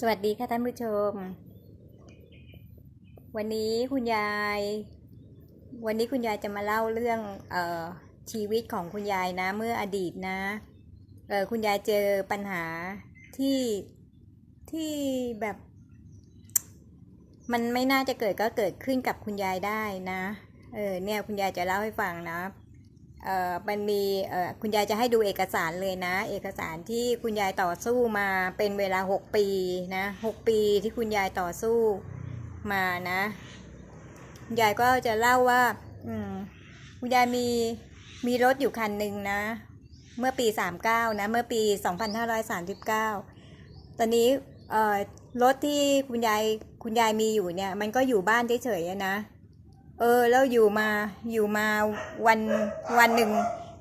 สวัสดีค่ะท่านผู้ชม วันนี้คุณยาย วันนี้คุณยายจะมาเล่าเรื่องเออชีวิตของคุณยายนะ เมื่ออดีตนะเออคุณยายเจอปัญหาที่ที่แบบ มันไม่น่าจะเกิดก็เกิดขึ้นกับคุณยายได้นะ เออเนี่ยคุณยายจะเล่าให้ฟังนะ มันมีคุณยายจะให้ดูเอกสารเลยนะ เอกสารที่คุณยายต่อสู้มาเป็นเวลาหกปีนะหกปีที่คุณยายต่อสู้มานะคุณยายก็จะเล่าว่าคุณยายมีมีรถอยู่คันหนึ่งนะ เมื่อปีสามเก้านะ เมื่อปีสองพันห้าร้อยสามสิบเก้าตอนนี้รถที่คุณยายคุณยายมีอยู่เนี่ย มันก็อยู่บ้านเฉยๆนะ เออแล้วอยู่มาอยู่มาวันวันหนึ่ง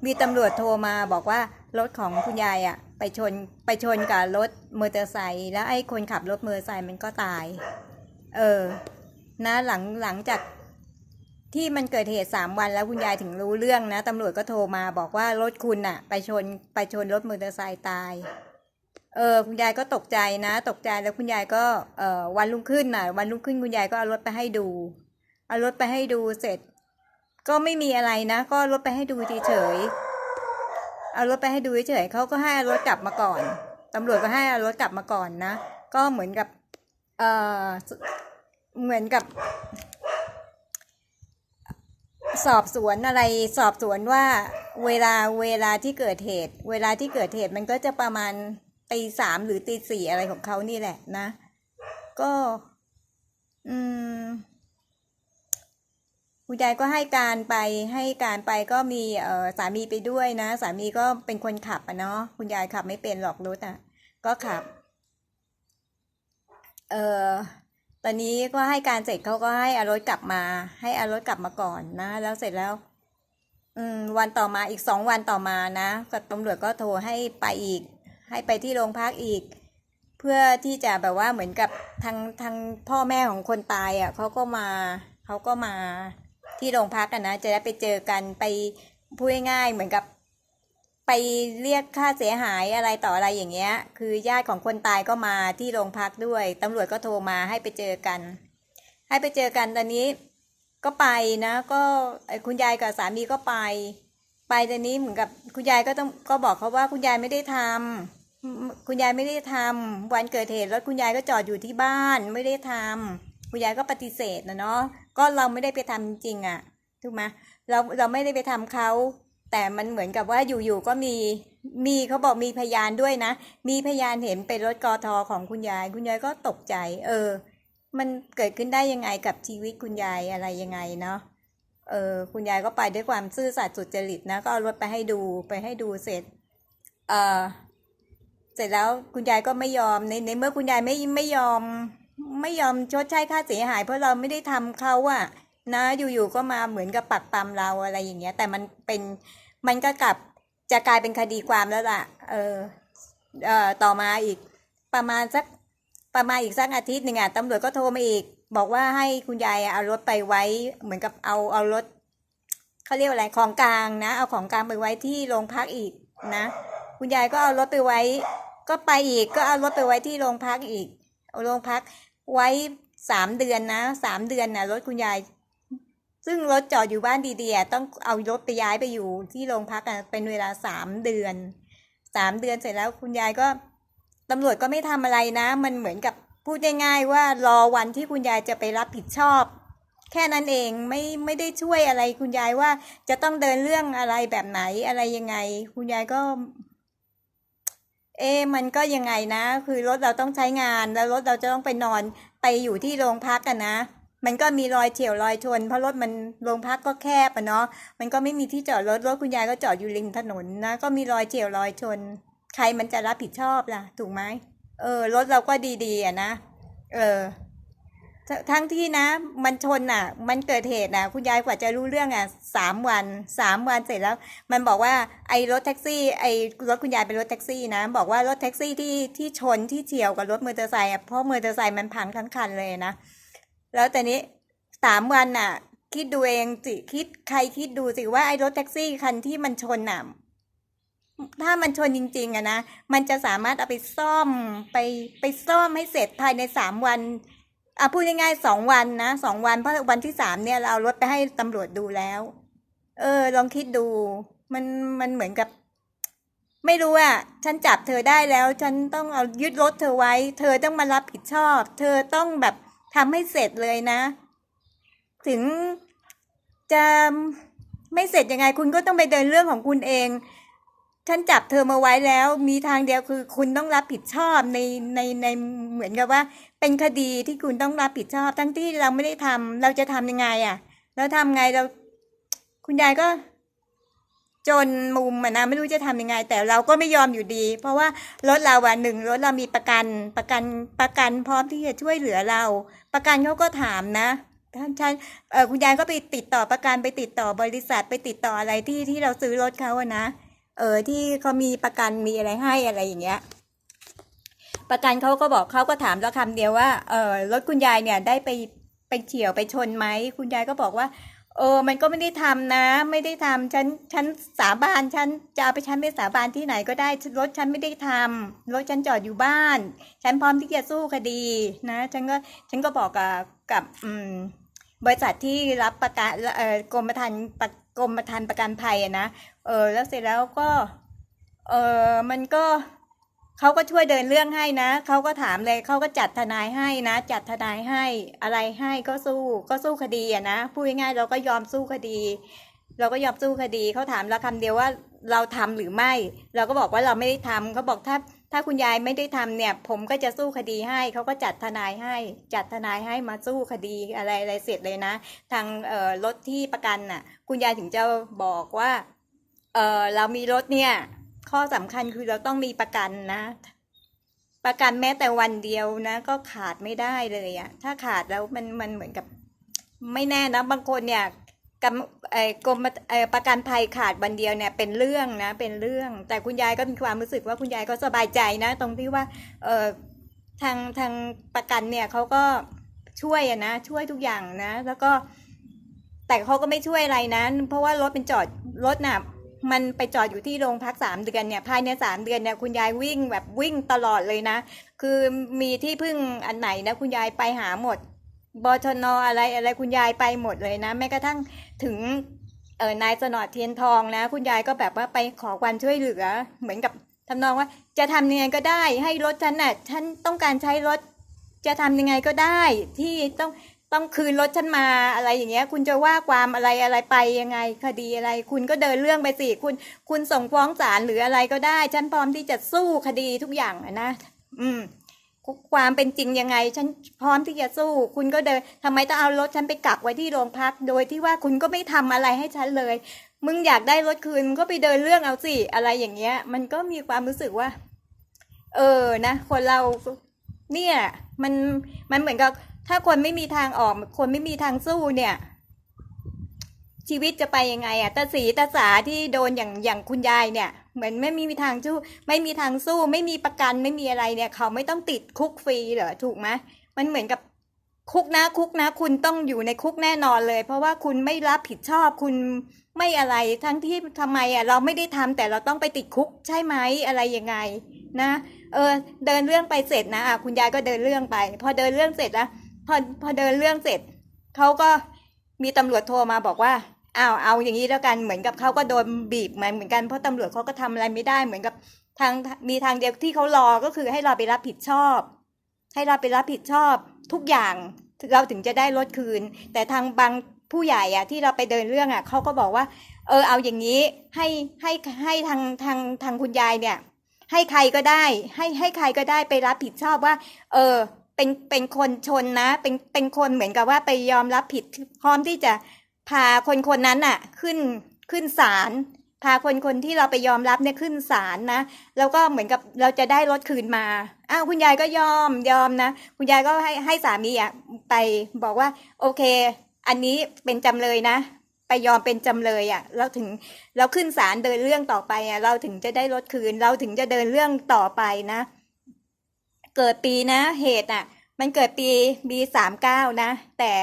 มีตำรวจโทรมาบอกว่ารถของคุณยายอะไปชนไปชนกับรถมอเตอร์ไซค์แล้วไอ้คนขับรถมอเตอร์ไซค์มันก็ตาย เออ นะหลังหลังจากที่มันเกิดเหตุสามวันแล้วคุณยายถึงรู้เรื่องนะตำรวจก็โทรมาบอกว่ารถคุณอะไปชนไปชนรถมอเตอร์ไซค์ตาย เออคุณยายก็ตกใจนะ ตกใจแล้วคุณยายก็เออวันรุ่งขึ้นน่ะ วันรุ่งขึ้นคุณยายก็เอารถไปให้ดู เอารถไปให้ดูเสร็จ ก็ไม่มีอะไรนะ ก็รถไปให้ดูเฉยเอารถไปให้ดูเฉยเขาก็ให้รถกลับมาก่อนตำรวจก็ให้รถกลับมาก่อนนะ ก็เหมือนกับเออเหมือนกับ สอบสวนอะไรสอบสวนว่าเวลาเวลาที่เกิดเหตุ เวลาที่เกิดเหตุมันก็จะประมาณตีสามหรือตีสี่อะไรของเขานี่แหละนะ ก็ อืม คุณยายก็ให้การไปให้การไปก็มีเออสามีไปด้วยนะ สามีก็เป็นคนขับอะเนาะคุณยายขับไม่เป็นหรอกรถอะก็ขับ เออตอนนี้ก็ให้การเสร็จเขาก็ให้อารถกลับมา ให้อารถกลับมาก่อนนะ แล้วเสร็จแล้ว อืม วันต่อมาอีกสองวันต่อมานะก็ตำรวจก็โทรให้ไปอีก ให้ไปที่โรงพักอีก เพื่อที่จะแบบว่าเหมือนกับทางทางพ่อแม่ของคนตายอะเขาก็มาเขาก็มา ที่โรงพักกันนะ จะได้ไปเจอกันไปพูดง่ายๆเหมือนกับไปเรียกค่าเสียหายอะไรต่ออะไรอย่างเงี้ย คือญาติของคนตายก็มาที่โรงพักด้วยตำรวจก็โทรมาให้ไปเจอกัน ให้ไปเจอกันตอนนี้ก็ไปนะ ก็คุณยายกับสามีก็ไป ไปตอนนี้เหมือนกับคุณยายก็ต้องก็บอกเขาว่าคุณยายไม่ได้ทำคุณยายไม่ได้ทำวันเกิดเหตุรถคุณยายก็จอดอยู่ที่บ้านไม่ได้ทำคุณยายก็ปฏิเสธนะเนาะ ก็เราไม่ได้ไปทำจริงๆอะถูกไหมเราเราไม่ได้ไปทำเขาแต่มันเหมือนกับว่าอยู่ๆก็มีมีเขาบอกมีพยานด้วยนะ มีพยานเห็นเป็นรถกอทอของคุณยาย คุณยายก็ตกใจ เออ มันเกิดขึ้นได้ยังไงกับชีวิตคุณยายอะไรยังไงเนาะเออคุณยายก็ไปด้วยความซื่อสัตย์สุจริตนะก็เอารถไปให้ดูไปให้ดูเสร็จเออเสร็จแล้วคุณยายก็ไม่ยอมในในเมื่อคุณยายไม่ไม่ยอม ไม่ยอมชดใช้ค่าเสียหาย เพราะเราไม่ได้ทำเขาอะนะอยู่ๆก็มาเหมือนกับปักปำเราอะไรอย่างเงี้ย แต่มันเป็นมันก็กลับจะกลายเป็นคดีความแล้วล่ะ เออเอ่อต่อมาอีกประมาณสักประมาณอีกสักอาทิตย์หนึ่งอะตำรวจก็โทรมาอีก บอกว่าให้คุณยายเอารถไปไว้ เหมือนกับเอาเอารถเขาเรียกอะไรของกลางนะ เอาของกลางไปไว้ที่โรงพักอีกนะ คุณยายก็เอารถไปไว้ ก็ไปอีกก็เอารถไปไว้ที่โรงพักอีก โรงพักไว้สามเดือนนะสามเดือนนะรถคุณยาย ซึ่งรถจอดอยู่บ้านดีๆต้องเอารถไปย้ายไปอยู่ที่โรงพักอะเป็นเวลาสามเดือนสามเดือนเสร็จแล้วคุณยายก็ตำรวจก็ไม่ทำอะไรนะ มันเหมือนกับพูดง่ายๆว่ารอวันที่คุณยายจะไปรับผิดชอบ แค่นั้นเองไม่ไม่ได้ช่วยอะไรคุณยายว่าจะต้องเดินเรื่องอะไรแบบไหนอะไรยังไง คุณยายก็ เอ๊มันก็ยังไงนะ คือรถเราต้องใช้งานแล้วรถเราจะต้องไปนอนไปอยู่ที่โรงพักกันนะ มันก็มีรอยเฉียวรอยชน เพราะรถมันโรงพักก็แคบอะเนาะมันก็ไม่มีที่จอดรถรถคุณยายก็จอดอยู่ริมถนนนะก็มีรอยเฉียวรอยชน ใครมันจะรับผิดชอบล่ะ ถูกไหมเออรถเราก็ดีๆอะนะเออ ทั้งที่นะ มันชนอะ มันเกิดเหตุอะ คุณยายกว่าจะรู้เรื่องอะสามวันสามวันเสร็จแล้ว มันบอกว่าไอ้รถแท็กซี่ ไอ้รถคุณยายเป็นรถแท็กซี่นะ บอกว่ารถแท็กซี่ที่ที่ชนที่เฉียวกับรถมอเตอร์ไซค์อะเพราะมอเตอร์ไซค์มันพังทั้งคันเลยนะ แล้วแต่นี้สามวันน่ะ คิดดูเองสิคิดใครคิดดูสิว่าไอ้รถแท็กซี่คันที่มันชนน่ะถ้ามันชนจริงๆอะนะ มันจะสามารถเอาไปซ่อมไปไปซ่อมให้เสร็จภายในสามวัน อะพูดง่ายๆสองวันนะสองวันเพราะวันที่สามเนี่ยเราเอารถไปให้ตำรวจดูแล้ว เออ ลองคิดดู มันมันเหมือนกับ ไม่รู้อะฉันจับเธอได้แล้ว ฉันต้องเอายึดรถเธอไว้ เธอต้องมารับผิดชอบ เธอต้องแบบทำให้เสร็จเลยนะ ถึงจะไม่เสร็จยังไงคุณก็ต้องไปเดินเรื่องของคุณเอง ฉันจับเธอมาไว้แล้ว มีทางเดียวคือคุณต้องรับผิดชอบในในในเหมือนกับว่า เป็นคดีที่คุณต้องรับผิดชอบ ทั้งที่เราไม่ได้ทำเราจะทำยังไงอะ่ะ เราทำไงเรา คุณยายก็ จนมุมอะนะไม่รู้จะทำยังไง แต่เราก็ไม่ยอมอยู่ดี เพราะว่ารถเราอะหนึ่งรถเรามีประกันประกันประกันพร้อมที่จะช่วยเหลือเรา ประกันเขาก็ถามนะท่านท่านเออคุณยายก็ไปติดต่อประกันไปติดต่อบริษัทไปติดต่ออะไรที่ที่เราซื้อรถเขาอะนะ เออที่เขามีประกันมีอะไรให้อะไรอย่างเงี้ย ประกันเขาก็บอกเขาก็ถามแล้วคำเดียวว่าเออรถคุณยายเนี่ยได้ไปไปเฉียวไปชนไหมคุณยายก็บอกว่าเออ มันก็ไม่ได้ทำนะ ไม่ได้ทำฉัน ฉันสาบาน ฉันจะเอาไปฉันไปสาบานที่ไหนก็ได้ รถฉันไม่ได้ทำรถฉันจอดอยู่บ้าน ฉันพร้อมที่จะสู้คดีนะ ฉันก็ ฉันก็บอกกับกับ อืม บริษัทที่รับประกันเอ่อกรมธรรม์ประ กรมธรรม์ประกันภัยอะนะเออแล้วเสร็จแล้วก็เออมันก็เขาก็ช่วยเดินเรื่องให้นะเขาก็ถามเลยเขาก็จัดทนายให้นะ จัดทนายให้อะไรให้ก็สู้ก็สู้คดีอะนะพูดง่ายๆเราก็ยอมสู้คดี เราก็ยอมสู้คดีเขาถามเราคำเดียวว่าเราทำหรือไม่ เราก็บอกว่าเราไม่ได้ทำเขาบอกถ้า ถ้าคุณยายไม่ได้ทำเนี่ย ผมก็จะสู้คดีให้เขาก็จัดทนายให้จัดทนายให้มาสู้คดีอะไรอะไรเสร็จเลยนะ ทางเอ่อรถที่ประกันน่ะ คุณยายถึงจะบอกว่าเออเรามีรถเนี่ย ข้อสำคัญคือเราต้องมีประกันนะ ประกันแม้แต่วันเดียวนะ ก็ขาดไม่ได้เลยอะถ้าขาดแล้วมันมันเหมือนกับ ไม่แน่นะบางคนเนี่ย กำเอ่อกรมประกันภัยขาดวันเดียวเนี่ยเป็นเรื่องนะเป็นเรื่อง แต่คุณยายก็มีความรู้สึกว่าคุณยายก็สบายใจนะ ตรงที่ว่าเออทางทางประกันเนี่ยเขาก็ช่วยนะช่วยทุกอย่างนะ แล้วก็ แต่เขาก็ไม่ช่วยอะไรนะเพราะว่ารถเป็นจอดรถน่ะมันไปจอดอยู่ที่โรงพักสามเดือนเนี่ยภายในสามเดือนเนี่ยคุณยายวิ่งแบบวิ่งตลอดเลยนะ คือมีที่พึ่งอันไหนนะคุณยายไปหาหมดบชนออะไรอะไรคุณยายไปหมดเลยนะแม้กระทั่ง ถึงเออนายสนอดเทียนทองนะ คุณยายก็แบบว่าไปขอความช่วยเหลือ เหมือนกับทำนองว่า จะทำยังไงก็ได้ ให้รถฉันน่ะฉันต้องการใช้รถ จะทำยังไงก็ได้ ที่ต้องต้องคืนรถฉันมาอะไรอย่างเงี้ย คุณจะว่าความอะไรอะไรไปยังไง คดีอะไร คุณก็เดินเรื่องไปสิคุณ คุณส่งฟ้องศาลหรืออะไรก็ได้ ฉันพร้อมที่จะสู้คดีทุกอย่างนะ อืม ความเป็นจริงยังไง ฉันพร้อมที่จะสู้ คุณก็เดินทำไมต้องเอารถฉันไปกักไว้ที่โรงพัก โดยที่ว่าคุณก็ไม่ทำอะไรให้ฉันเลย มึงอยากได้รถคืนมึงก็ไปเดินเรื่องเอาสิอะไรอย่างเงี้ย มันก็มีความรู้สึกว่า เออนะคนเราเนี่ยมันมันเหมือนกับถ้าคนไม่มีทางออก คนไม่มีทางสู้เนี่ย ชีวิตจะไปยังไงอะตาสีตาสาที่โดนอย่างอย่างคุณยายเนี่ย เหมือนไม่มีทางสู้ไม่มีทางสู้ ไม่มีประกันไม่มีอะไรเนี่ย เขาไม่ต้องติดคุกฟรีเหรอถูกไหมมันเหมือนกับคุกนะคุกนะ คุณต้องอยู่ในคุกแน่นอนเลย เพราะว่าคุณไม่รับผิดชอบคุณไม่อะไรทั้งที่ทำไมอะเราไม่ได้ทำแต่เราต้องไปติดคุกใช่ไหมอะไรยังไง นะ เออ เดินเรื่องไปเสร็จนะอะคุณยายก็เดินเรื่องไป พอเดินเรื่องเสร็จแล้วพอพอเดินเรื่องเสร็จเขาก็มีตำรวจโทรมาบอกว่า อ้าวเอาอย่างนี้แล้วกันเหมือนกับเขาก็โดนบีบมาเหมือนกันเพราะตำรวจเขาก็ทำอะไรไม่ได้เหมือนกับทางมีทางเดียวที่เขารอก็คือให้เราไปรับผิดชอบ ให้เราไปรับผิดชอบทุกอย่างเราถึงจะได้รถคืน แต่ทางบางผู้ใหญ่อะที่เราไปเดินเรื่องอะเขาก็บอกว่า เออเอาอย่างนี้ให้ให้ให้ทางทางทางคุณยายเนี่ย ให้ใครก็ได้ ให้ให้ใครก็ได้ไปรับผิดชอบว่า เออเป็นเป็นคนชนนะ เป็นเป็นคนเหมือนกับว่าไปยอมรับผิดพร้อมที่จะ พาคนคนนั้นน่ะ ขึ้นขึ้นศาลพาคนคนที่เราไปยอมรับเนี่ยขึ้นศาลนะแล้วก็เหมือนกับเราจะได้รถคืนมาอ้าวคุณยายก็ยอมยอมนะคุณยายก็ให้ให้สามีอะไปบอกว่า โอเค อันนี้เป็นจำเลยนะ ไปยอมเป็นจำเลยอะเราถึงเราขึ้นศาลเดินเรื่องต่อไปอะเราถึงจะได้รถคืน เราถึงจะเดินเรื่องต่อไปนะ เกิดปีนะเหตุอะ มันเกิดปีปีสามเก้านะ แต่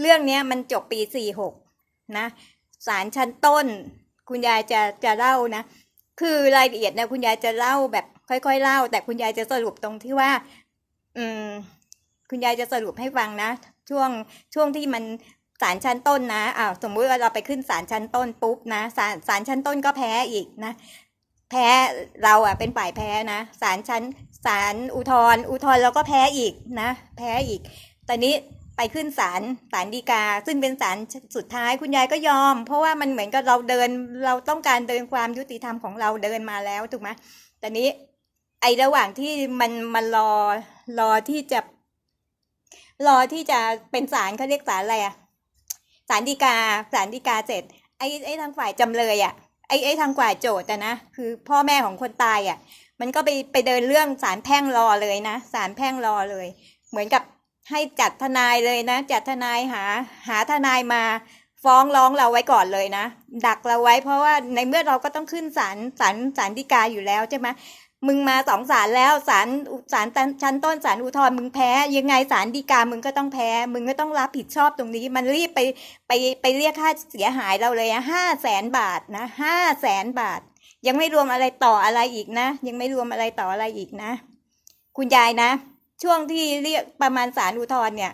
เรื่องนี้มันจบปีสี่หกนะศาลชั้นต้น คุณยายจะจะเล่านะ คือรายละเอียดนี่ยคุณยายจะเล่าแบบค่อยๆเล่า แต่คุณยายจะสรุปตรงที่ว่า อืม คุณยายจะสรุปให้ฟังนะ ช่วงช่วงที่มันศาลชั้นต้นนะอ้าวสมมุติว่าเราไปขึ้นศาลชั้นต้นปุ๊บนะศาลศาลชั้นต้นก็แพ้อีกนะ แพ้เราอะเป็นฝ่ายแพ้นะศาลชั้นศาลอุทธรอุทธร์เราก็แพ้อีกนะ แพ้อีกตอนนี้ ไปขึ้นศาลศาลฎีกา ซึ่งเป็นศาลสุดท้ายคุณยายก็ยอม เพราะว่ามันเหมือนกับเราเดินเราต้องการเดินความยุติธรรมของเราเดินมาแล้วถูกไหมตอนนี้ไอ้ระหว่างที่มันมันรอรอที่จะ รอที่จะเป็นศาลเขาเรียกศาลอะไรอะศาลฎีกาศาลฎีกาเสร็จไอ้ไอ้ทางฝ่ายจำเลยอะไอ้ไอ้ทางฝ่ายโจทย์นะคือพ่อแม่ของคนตายอะมันก็ไปไปเดินเรื่องศาลแพ่งรอเลยนะศาลแพ่งรอเลย เหมือนกับ ให้จัดทนายเลยนะ จัดทนายหา หาทนายมาฟ้องร้องเราไว้ก่อนเลยนะ ดักเราไว้เพราะว่าในเมื่อเราก็ต้องขึ้นศาลศาลศาลฎีกาอยู่แล้วใช่ไหมมึงมาสองศาลแล้วศาลศาลชั้นต้นศาลอุทธรณ์มึงแพ้ ยังไงศาลฎีกามึงก็ต้องแพ้ มึงก็ต้องรับผิดชอบตรงนี้ มันรีบไปไปไปเรียกค่าเสียหายเราเลยห้าแสนบาทนะห้าแสนบาท ยังไม่รวมอะไรต่ออะไรอีกนะ ยังไม่รวมอะไรต่ออะไรอีกนะ คุณยายนะ ช่วงที่เรียกประมาณศาลอุทธรเนี่ย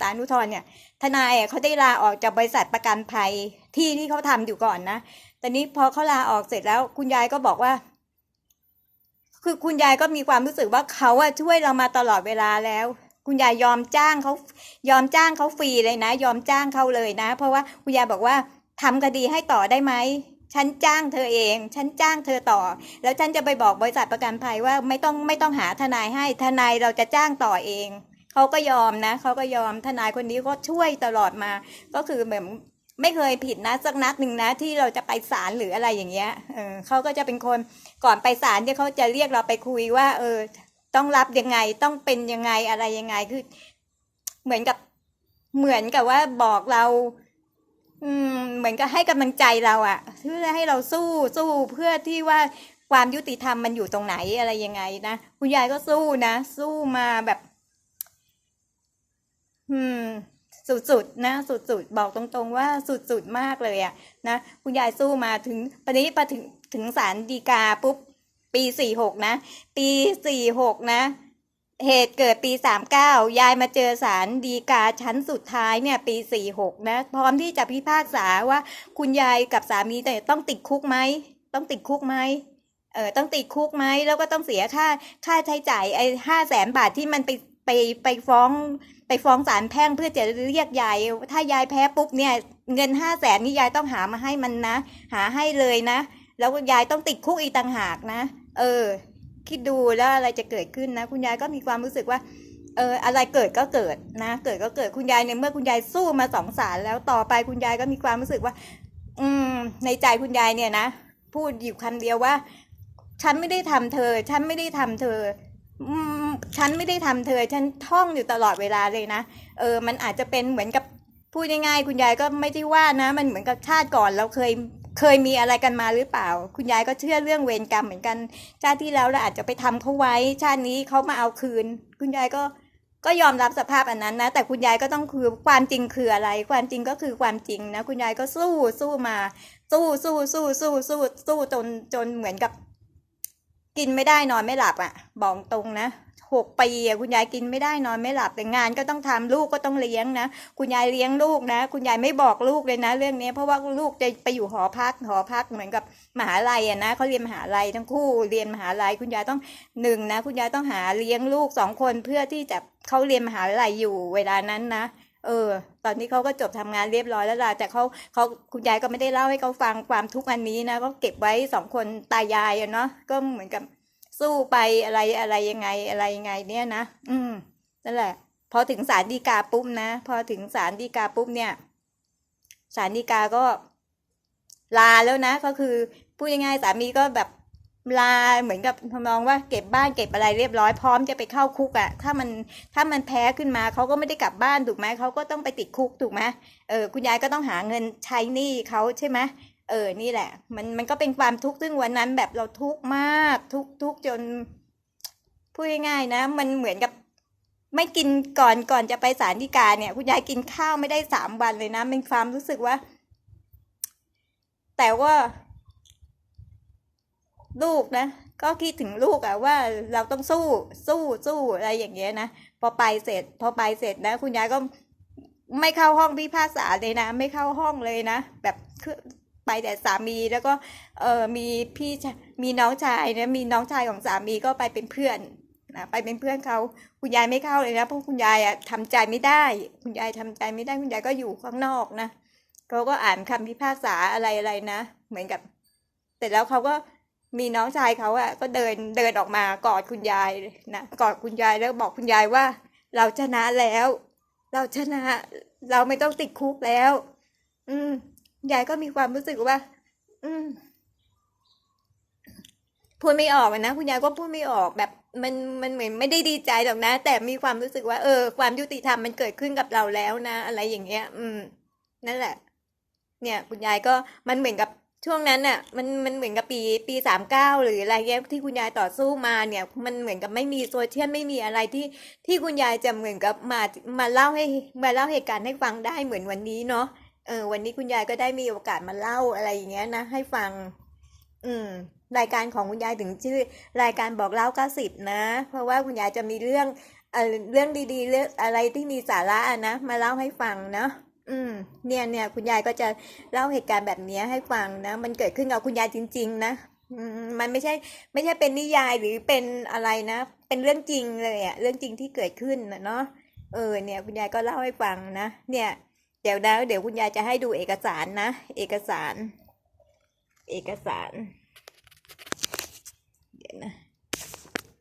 ศาลอุทธรเนี่ย ทนายเขาได้ลาออกจากบริษัทประกันภัยที่ที่เขาทำอยู่ก่อนนะตอนนี้พอเขาลาออกเสร็จแล้ว คุณยายก็บอกว่า คือคุณยายก็มีความรู้สึกว่าเขาอะช่วยเรามาตลอดเวลาแล้วคุณยายยอมจ้างเขายอมจ้างเขาฟรีเลยนะ ยอมจ้างเขาเลยนะ เพราะว่าคุณยายบอกว่าทำคดีให้ต่อได้ไหม ฉันจ้างเธอเอง ฉันจ้างเธอต่อ แล้วฉันจะไปบอกบริษัทประกันภัยว่าไม่ต้องไม่ต้องหาทนายให้ ทนายเราจะจ้างต่อเอง เขาก็ยอมนะ เขาก็ยอม ทนายคนนี้ก็ช่วยตลอดมา ก็คือแบบไม่เคยผิดนะสักนัดหนึ่งนะที่เราจะไปศาลหรืออะไรอย่างเงี้ย เออเขาก็จะเป็นคนก่อนไปศาลเนี่ยเขาจะเรียกเราไปคุยว่า เออ ต้องรับยังไง ต้องเป็นยังไงอะไรยังไง คือ เหมือนกับเหมือนกับว่าบอกเรา อืมเหมือนกับให้กำลังใจเราอะเพื่อให้เราสู้สู้เพื่อที่ว่าความยุติธรรมมันอยู่ตรงไหนอะไรยังไงนะคุณยายก็สู้นะสู้มาแบบ อืม สุดๆนะสุดๆบอกตรงๆว่าสุดๆมากเลยอะนะคุณยายสู้มาถึงปนี้ไปถึงถึงศาลฎีกาปุ๊บปีสี่หกนะ ปีสี่หกนะ เหตุเกิดปีสามเก้ายายมาเจอศาลฎีกาชั้นสุดท้ายเนี่ยปีสี่หกนะ พร้อมที่จะพิพากษาว่าคุณยายกับสามีแต่ต้องติดคุกไหม ต้องติดคุกไหมเออต้องติดคุกไหม แล้วก็ต้องเสียค่าค่าใช้จ่ายไอ้ห้าแสนบาทที่มันไปไปไปฟ้องไปฟ้องศาลแพ่งเพื่อจะเรียกยาย ถ้ายายแพ้ปุ๊บเนี่ยเงินห้าแสนนี่ยายต้องหามาให้มันนะ หาให้เลยนะ แล้วยายต้องติดคุกอีกต่างหากนะ เออ คิดดูแล้วอะไรจะเกิดขึ้นนะ คุณยายก็มีความรู้สึกว่าเอออะไรเกิดก็เกิดนะ เกิดก็เกิดคุณยายในเมื่อคุณยายสู้มาสองศาลแล้วต่อไปคุณยายก็มีความรู้สึกว่า อืม ในใจคุณยายเนี่ยนะพูดอยู่คำเดียวว่า ฉันไม่ได้ทำเธอ ฉันไม่ได้ทำเธออืมฉันไม่ได้ทำเธอ ฉันท่องอยู่ตลอดเวลาเลยนะเออ มันอาจจะเป็นเหมือนกับพูดง่ายๆคุณยายก็ไม่ได้ว่านะ มันเหมือนกับชาติก่อนเราเคย เคยมีอะไรกันมาหรือเปล่า คุณยายก็เชื่อเรื่องเวรกรรมเหมือนกัน ชาติที่แล้วเราอาจจะไปทำเขาไว้ ชาตินี้เขามาเอาคืน คุณยายก็ก็ยอมรับสภาพอันนั้นนะ แต่คุณยายก็ต้องคือความจริงคืออะไร ความจริงก็คือความจริงนะ คุณยายก็สู้สู้มา สู้สู้สู้สู้สู้สู้จนจนเหมือนกับ กินไม่ได้นอนไม่หลับอะ่ะบอกตรงนะ หกปีอะคุณยายกินไม่ได้นอนไม่หลับแต่งานก็ต้องทำลูกก็ต้องเลี้ยงนะ คุณยายเลี้ยงลูกนะ คุณยายไม่บอกลูกเลยนะ เรื่องนี้เพราะว่าลูกจะไปอยู่หอพักหอพักเหมือนกับมหาลัยอะนะเขาเรียนมหาลัยทั้งคู่เรียนมหาลัย คุณยายต้องหนึ่งนะ คุณยายต้องหาเลี้ยงลูกสองคนเพื่อที่จะเขาเรียนมหาลัยอยู่เวลานั้นนะเออ ตอนนี้เขาก็จบทำงานเรียบร้อยแล้วล่ะแต่เขาเขาคุณยายก็ไม่ได้เล่าให้เขาฟังความทุกข์อันนี้นะก็เก็บไว้สองคนตายายอะเนาะก็เหมือนกับ สู้ไปอะไรอะไรยังไงอะไรยังไง เนี่ยนะอืมนั่นแหละ พอถึงศาลฎีกาปุ๊บนะพอถึงศาลฎีกาปุ๊บเนี่ยศาลฎีกาก็ลาแล้วนะ ก็คือพูดง่ายๆสามีก็แบบลาเหมือนกับทำนองว่าเก็บบ้านเก็บอะไรเรียบร้อยพร้อมจะไปเข้าคุกอะ่ะ ถ้ามันถ้ามันแพ้ขึ้นมาเขาก็ไม่ได้กลับบ้านถูกไหมเขาก็ต้องไปติดคุกถูกไหมเออคุณยายก็ต้องหาเงินใช้หนี้เขาใช่ไหม เออ นี่แหละ มันมันก็เป็นความทุกข์ซึ่งวันนั้นแบบเราทุกข์มาก ทุกทุกจนพูดง่ายๆนะ มันเหมือนกับไม่กินก่อนก่อนจะไปศาลฎีกาเนี่ยคุณยายกินข้าวไม่ได้สามวันเลยนะเป็นความรู้สึกว่า แต่ว่า ลูกนะก็คิดถึงลูกอะว่าเราต้องสู้สู้สู้อะไรอย่างเงี้ยนะพอไปเสร็จ พอไปเสร็จนะ คุณยายก็ไม่เข้าห้องพิพากษาเลยนะ ไม่เข้าห้องเลยนะแบบ ไปแต่สามีแล้วก็เออมีพี่มีน้องชายนะมีน้องชายของสามีก็ไปเป็นเพื่อนนะไปเป็นเพื่อนเขาคุณยายไม่เข้าเลยนะเพราะคุณยายอะทำใจไม่ได้ คุณยายทำใจไม่ได้คุณยายก็อยู่ข้างนอกนะเขาก็อ่านคำพิพากษาอะไรอะไรนะ เหมือนกับเสร็จแล้วเขาก็มีน้องชายเขาอะก็เดินเดินออกมากอดคุณยายนะกอดคุณยายแล้วบอกคุณยายว่า เราชนะแล้ว เราชนะ เราไม่ต้องติดคุกแล้ว อืม ยายก็มีความรู้สึกว่า อืมพูดไม่ออกนะคุณยายก็พูดไม่ออกแบบมันมันเหมือนไม่ได้ดีใจหรอกนะ แต่มีความรู้สึกว่า เออ ความยุติธรรมมันเกิดขึ้นกับเราแล้วนะ อะไรอย่างเงี้ย อืม นั่นแหละ เนี่ย คุณยายก็มันเหมือนกับช่วงนั้นน่ะ มันมันเหมือนกับปีปีสามเก้าหรืออะไรเงี้ยที่คุณยายต่อสู้มาเนี่ย มันเหมือนกับไม่มีโซเชียลไม่มีอะไรที่ที่คุณยายจะเหมือนกับมามาเล่าให้มาเล่าเหตุการณ์ให้ฟังได้เหมือนวันนี้เนาะ ออวันนี้คุณยายก็ได้มีโอกาสมาเล่าอะไรอย่างเงี้ยนะให้ฟัง อืม รายการของคุณยายถึงชื่อ รายการบอกเล่าเก้าสิบนะ เพราะว่าคุณยายจะมีเรื่องเอ่อเรื่องดีๆเรื่องอะไรที่มีสาระนะมาเล่าให้ฟังเนาะอืม เนี่ยเนี่ยคุณยายก็จะเล่าเหตุการณ์แบบนี้ให้ฟังนะมันเกิดขึ้นกับคุณยายจริง ๆ นะอืมมันไม่ใช่ ไม่ใช่เป็นนิยายหรือเป็นอะไรนะ เป็นเรื่องจริงเลยอะเรื่องจริงที่เกิดขึ้นนะเนาะเออเนี่ย คุณยายก็เล่าให้ฟังนะเนี่ย เดี๋ยวนะเดี๋ยวคุณยายจะให้ดูเอกสารนะ เอกสาร เอกสาร เดี๋ยวนะ